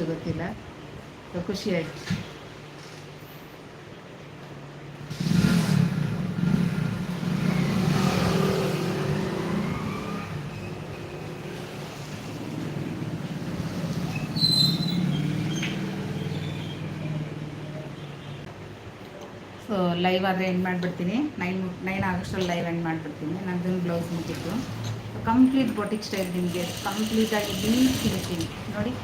ಅಷ್ಟು ಗೊತ್ತಿಲ್ಲ. ಸೊ ಖುಷಿ ಆಯ್ತು ಸೊ ಲೈವ್ ಆದರೆ ಎಂಡ್ ಮಾಡಿಬಿಡ್ತೀನಿ. ನೈನ್ ನೈನ್ ಆಗಸ್ಟಲ್ಲಿ ಲೈವ್ ಎಂಡ್ ಮಾಡಿಬಿಡ್ತೀನಿ. ನಂದು ಬ್ಲೌಸ್ ಮುಗಿತ್ತು ಕಂಪ್ಲೀಟ್ ಬೊಟಿಕ್ ಸ್ಟೈಲ್ ನಿಮಗೆ ಕಂಪ್ಲೀಟಾಗಿ ನೀಟ್ ಸಿಗ್ತೀನಿ ನೋಡಿ.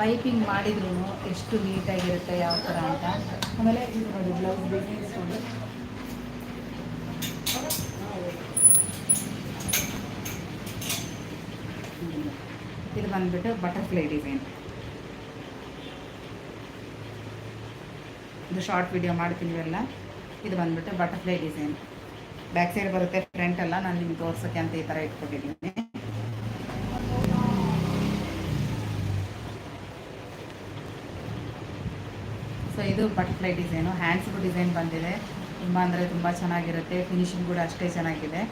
ಪೈಪಿಂಗ್ ಮಾಡಿದ್ರು ಎಷ್ಟು ನೀಟಾಗಿರುತ್ತೆ ಯಾವ ಥರ ಅಂತ. ಆಮೇಲೆ ಇದು ನೋಡಿ ಬ್ಲೌಸ್ ಡಿಸೈನ್ಸ್ ಇದು ಬಂದ್ಬಿಟ್ಟು ಬಟರ್ಫ್ಲೈ ಡಿಸೈನ್ ಇದು ಶಾರ್ಟ್ ವಿಡಿಯೋ ಮಾಡ್ತೀನಿ ಇವೆಲ್ಲ. ಇದು ಬಂದ್ಬಿಟ್ಟು ಬಟರ್ಫ್ಲೈ ಡಿಸೈನ್ ಬ್ಯಾಕ್ ಸೈಡ್ ಬರುತ್ತೆ ಫ್ರಂಟ್ ಎಲ್ಲ ನಾನು ನಿಮ್ಗೆ ತೋರ್ಸೋಕ್ಕೆ ಅಂತ ಈ ಥರ ಇಟ್ಕೊಟ್ಟಿದ್ದೀನಿ ಇದು ಬಟರ್ಫ್ಲೈ ಡಿಸೈನು ಹ್ಯಾಂಡ್ಸ್ಗೂ ಡಿಸೈನ್ ಬಂದಿದೆ. ತುಂಬ ಅಂದರೆ ತುಂಬ ಚೆನ್ನಾಗಿರುತ್ತೆ. ಫಿನಿಶಿಂಗ್ ಕೂಡ ಅಷ್ಟೇ ಚೆನ್ನಾಗಿದೆ.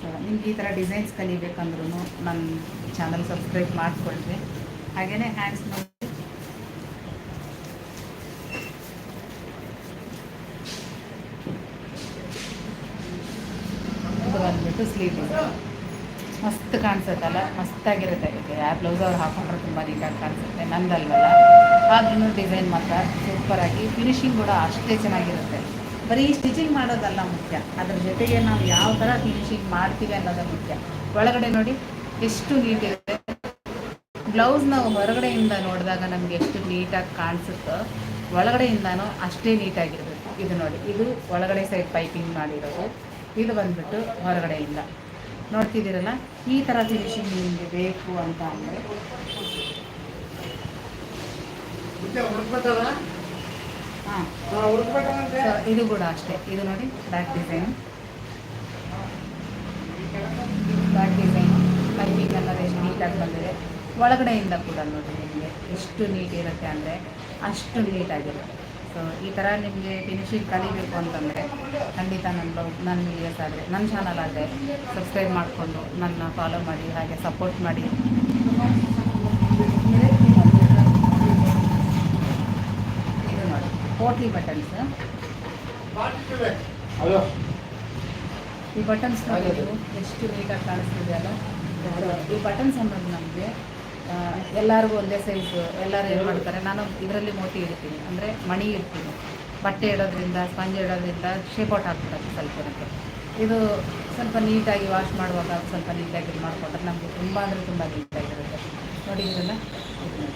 ಸೊ ನಿಮ್ಗೆ ಈ ಥರ ಡಿಸೈನ್ಸ್ ಕಲಿಬೇಕಂದ್ರೂ ನನ್ನ ಚಾನಲ್ ಸಬ್ಸ್ಕ್ರೈಬ್ ಮಾಡಿಕೊಳ್ರಿ. ಹಾಗೆಯೇ ಹ್ಯಾಂಡ್ಸ್ ನೋಡಿ. ಬಂದ್ಬಿಟ್ಟು ಸ್ಲೀವ್ ಮಸ್ತ್ ಕಾಣಿಸುತ್ತಲ್ಲ, ಮಸ್ತಾಗಿರುತ್ತೆ. ಅದಕ್ಕೆ ಆ ಬ್ಲೌಸ್ ಅವ್ರು ಹಾಕೊಂಡ್ರೆ ತುಂಬ ನೀಟಾಗಿ ಕಾಣಿಸುತ್ತೆ, ನಂದಲ್ವಲ್ಲ? ಆದ್ರೂ ಡಿಸೈನ್ ಮಾತ್ರ ಸೂಪರಾಗಿ ಫಿನಿಶಿಂಗ್ ಕೂಡ ಅಷ್ಟೇ ಚೆನ್ನಾಗಿರುತ್ತೆ. ಬರೀ ಸ್ಟಿಚಿಂಗ್ ಮಾಡೋದಲ್ಲ ಮುಖ್ಯ. ಅದ್ರ ಜೊತೆಗೆ ನಾವು ಯಾವ ಥರ ಫಿನಿಶಿಂಗ್ ಮಾಡ್ತೀವಿ ಅನ್ನೋದು ಮುಖ್ಯ. ಒಳಗಡೆ ನೋಡಿ ಎಷ್ಟು ನೀಟಿರುತ್ತೆ. ಬ್ಲೌಸ್ ನಾವು ಹೊರಗಡೆಯಿಂದ ನೋಡಿದಾಗ ನಮಗೆ ಎಷ್ಟು ನೀಟಾಗಿ ಕಾಣಿಸುತ್ತೋ, ಒಳಗಡೆಯಿಂದನೂ ಅಷ್ಟೇ ನೀಟಾಗಿರಬೇಕು ಇದು ನೋಡಿ, ಇದು ಒಳಗಡೆ ಸೈಡ್ ಪೈಪಿಂಗ್ ಮಾಡಿರೋದು. ಇದು ಬಂದ್ಬಿಟ್ಟು ಹೊರಗಡೆಯಿಂದ. ನೋಡ್ತಿದ್ದೀರಲ್ಲ? ಈ ಥರ ಫಿನಿಶಿಂಗ್ ನಿಮಗೆ ಬೇಕು ಅಂತ ಅಂದರೆ? ಹಾಂ. ಇದು ಕೂಡ ಅಷ್ಟೇ. ಇದು ನೋಡಿ back design back design piping ಎಲ್ಲ ಎಷ್ಟು ನೀಟಾಗಿ ಬಂದಿದೆ. ಒಳಗಡೆಯಿಂದ ಕೂಡ ನೋಡಿ ನಿಮಗೆ ಎಷ್ಟು ನೀಟ್ ಇರುತ್ತೆ ಅಂದರೆ ಅಷ್ಟು ನೀಟಾಗಿರುತ್ತೆ ಸೊ ಈ ಥರ ನಿಮಗೆ ಫಿನಿಶಿಂಗ್ ಕಲಿಬೇಕು ಅಂತಂದರೆ ಖಂಡಿತ ನನ್ನ ಬ್ಲೌ ನನ್ನ ವೀಡಿಯೋಸ್ ಆದರೆ ನನ್ನ ಚಾನಲ್ ಆದರೆ ಸಬ್ಸ್ಕ್ರೈಬ್ ಮಾಡಿಕೊಂಡು ನನ್ನ ಫಾಲೋ ಮಾಡಿ ಹಾಗೆ ಸಪೋರ್ಟ್ ಮಾಡಿ. ಇದು ನೋಡಿ ಪೋಟ್ಲಿ ಬಟನ್ಸ್ ಈ ಬಟನ್ಸ್ ಎಷ್ಟು ನೀಟಾಗಿ ಕಾಣಿಸ್ತಿದೆ ಅಲ್ಲ? ಈ ಬಟನ್ಸ್ ಅನ್ನೋದು ನಮಗೆ ಎಲ್ಲರಿಗೂ ಒಂದೇ ಸೈಜ್ ಎಲ್ಲರೂ ಏನು ಮಾಡ್ತಾರೆ ನಾನು ಇದರಲ್ಲಿ ಮೋತಿ ಇಡ್ತೀನಿ. ಅಂದರೆ ಮಣಿ ಇಡ್ತೀನಿ. ಬಟ್ಟೆ ಇಡೋದ್ರಿಂದ ಸ್ಪಂಜ್ ಇಡೋದ್ರಿಂದ ಶೇಪ್ ಔಟ್ ಆಗ್ಬಿಡುತ್ತೆ ಸ್ವಲ್ಪ ಜನಕ್ಕೆ. ಇದು ಸ್ವಲ್ಪ ನೀಟಾಗಿ ವಾಶ್ ಮಾಡುವಾಗ ಸ್ವಲ್ಪ ನೀಟಾಗಿ ಇದು ಮಾಡಿಕೊಂಡ್ರೆ ನಮಗೆ ತುಂಬ ಅಂದರೆ ತುಂಬ ನೀಟಾಗಿರುತ್ತೆ. ನೋಡಿ ಇದನ್ನು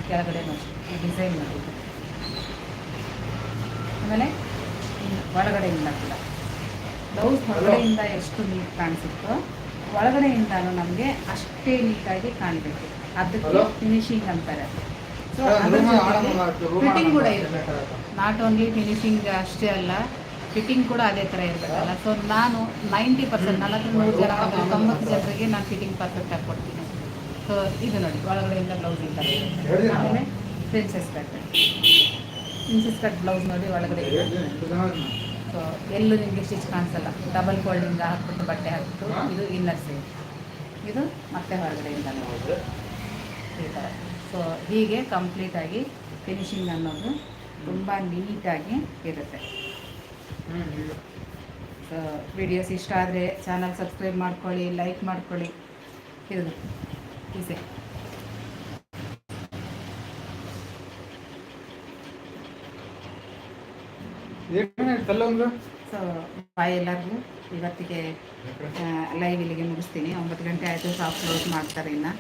ಕೆಳಗಡೆ ನೋಡಿ, ಡಿಸೈನ್ ಮಾಡಿ. ಆಮೇಲೆ ಒಳಗಡೆಯಿಂದ ಕೂಡ. ಬ್ಲೌಸ್ ಹೊರಗಡೆಯಿಂದ ಎಷ್ಟು ನೀಟ್ ಕಾಣಿಸುತ್ತೋ ಒಳಗಡೆಯಿಂದನೂ ನಮಗೆ ಅಷ್ಟೇ ನೀಟಾಗಿ ಕಾಣಬೇಕು. ಅದಕ್ಕೆ ಫಿನಿಶಿಂಗ್ ಅಂತಾರೆ. ಸೊ ಅದ್ರ ಫಿಟ್ಟಿಂಗ್ ಕೂಡ. ಇರಬೇಕು. ನಾಟ್ ಓನ್ಲಿ ಫಿನಿಶಿಂಗ್ ಅಷ್ಟೇ ಅಲ್ಲ ಫಿಟ್ಟಿಂಗ್ ಕೂಡ ಅದೇ ಥರ ಇರಬೇಕಲ್ಲ. ಸೊ ನಾನು ನೈಂಟಿ ಪರ್ಸೆಂಟ್ ನಲವತ್ತು ನೂರು ಜನ ತೊಂಬತ್ತು ಜನರಿಗೆ ನಾನು ಫಿಟ್ಟಿಂಗ್ ಪರ್ಫೆಕ್ಟ್ ಆಗಿ ಕೊಡ್ತೀನಿ. ಸೊ ಇದು ನೋಡಿ ಒಳಗಡೆಯಿಂದ ಬ್ಲೌಸ್ ಇಲ್ಲ ಆಮೇಲೆ princess cut princess cut blouse ನೋಡಿ ಒಳಗಡೆ. ಸೊ ಎಲ್ಲೂ ನಿಮಗೆ ಸ್ಟಿಚ್ ಕಾಣಿಸಲ್ಲ. ಡಬಲ್ ಫೋಲ್ಡಿಂಗ್ ಹಾಕ್ಬಿಟ್ಟು ಬಟ್ಟೆ ಹಾಕ್ಬಿಟ್ಟು ಇದು ಇನ್ನರ್ ಸೇಮ್ ಇದು ಮತ್ತೆ ಹೊರಗಡೆಯಿಂದ ಸೊ ಹೀಗೆ ಕಂಪ್ಲೀಟಾಗಿ ಫಿನಿಶಿಂಗ್ ಅನ್ನೋದು ತುಂಬ ನೀಟಾಗಿ ಇರುತ್ತೆ. ಸೊ ವಿಡಿಯೋಸ್ ಇಷ್ಟ ಆದರೆ ಚಾನಲ್ ಸಬ್ಸ್ಕ್ರೈಬ್ ಮಾಡ್ಕೊಳ್ಳಿ ಲೈಕ್ ಮಾಡ್ಕೊಳ್ಳಿ. ಇದು ಈಸೆ. ತಲ್ಲೊಂದು ಸೊ ಬಾಯ್ ಎಲ್ಲರಿಗೂ. ಇವತ್ತಿಗೆ ಲೈವ್ ಇಲ್ಲಿಗೆ ಮುಗಿಸ್ತೀನಿ. ಒಂಬತ್ತು ಗಂಟೆ ಆಯಿತು ಸಾಫ್ಟ್ ಕ್ಲೋಸ್ ಮಾಡ್ತಾರೆ ಇನ್ನು.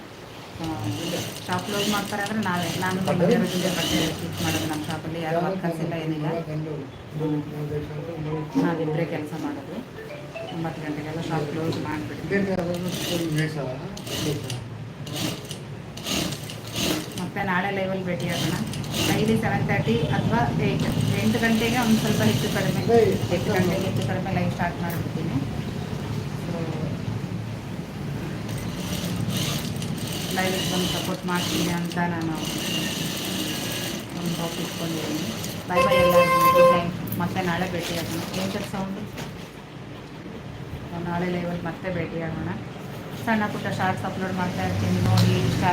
ಶಾಪ್ ಕ್ಲೋಸ್ ಮಾಡ್ತಾರೆ ಅಂದರೆ ನಾವೇ. ನಾನು ಬಟ್ಟೆ ಸ್ಟಿಚ್ ಮಾಡೋದು. ನಮ್ಮ ಶಾಪಲ್ಲಿ ಯಾರು ವರ್ಕರ್ಸ್ ಏನಿಲ್ಲ. ನಾವಿಬ್ಬರೇ ಕೆಲಸ ಮಾಡೋದು. ಒಂಬತ್ತು ಗಂಟೆಗೆಲ್ಲ ಶಾಪ್ ಕ್ಲೋಸ್ ಮಾಡಿಬಿಡ್ತೀವಿ ಮತ್ತೆ ನಾಳೆ ಲೈವಲ್ಲಿ ಭೇಟಿ ಆಗೋಣ. ಡೈಲಿ ಸೆವೆನ್ ತರ್ಟಿ ಅಥವಾ ಏಯ್ಟ್ ಎಂಟು ಗಂಟೆಗೆ ಒಂದು ಸ್ವಲ್ಪ ಹೆಚ್ಚು ಕಡಿಮೆ. ಎಂಟು ಗಂಟೆಗೆ ಹೆಚ್ಚು ಕಡಿಮೆ ಲೈವ್ ಸ್ಟಾರ್ಟ್ ಮಾಡಿಬಿಡ್ತೀನಿ ಸೊ ಲೈವಿಗೆ ಬಂದು ಸಪೋರ್ಟ್ ಮಾಡ್ತೀನಿ ಅಂತ ನಾನು ಒಂದು ಹೋಪ್ ಇಟ್ಕೊಂಡಿದ್ದೀನಿ ಬೈ ಬೈ ಎಲ್ಲರಿಗೂ ಮತ್ತೆ ನಾಳೆ ಭೇಟಿ ಆಗೋಣ ಏನು ಸೌಂಡು ನಾಳೆ ಲೈವಲ್ಲಿ ಮತ್ತೆ ಭೇಟಿ ಆಗೋಣ ಸಣ್ಣ ಪುಟ್ಟ ಶಾರ್ಟ್ಸ್ ಅಪ್ಲೋಡ್ ಮಾಡ್ತಾ ಇರ್ತೀನಿ ನೋಡಿ ಇಷ್ಟ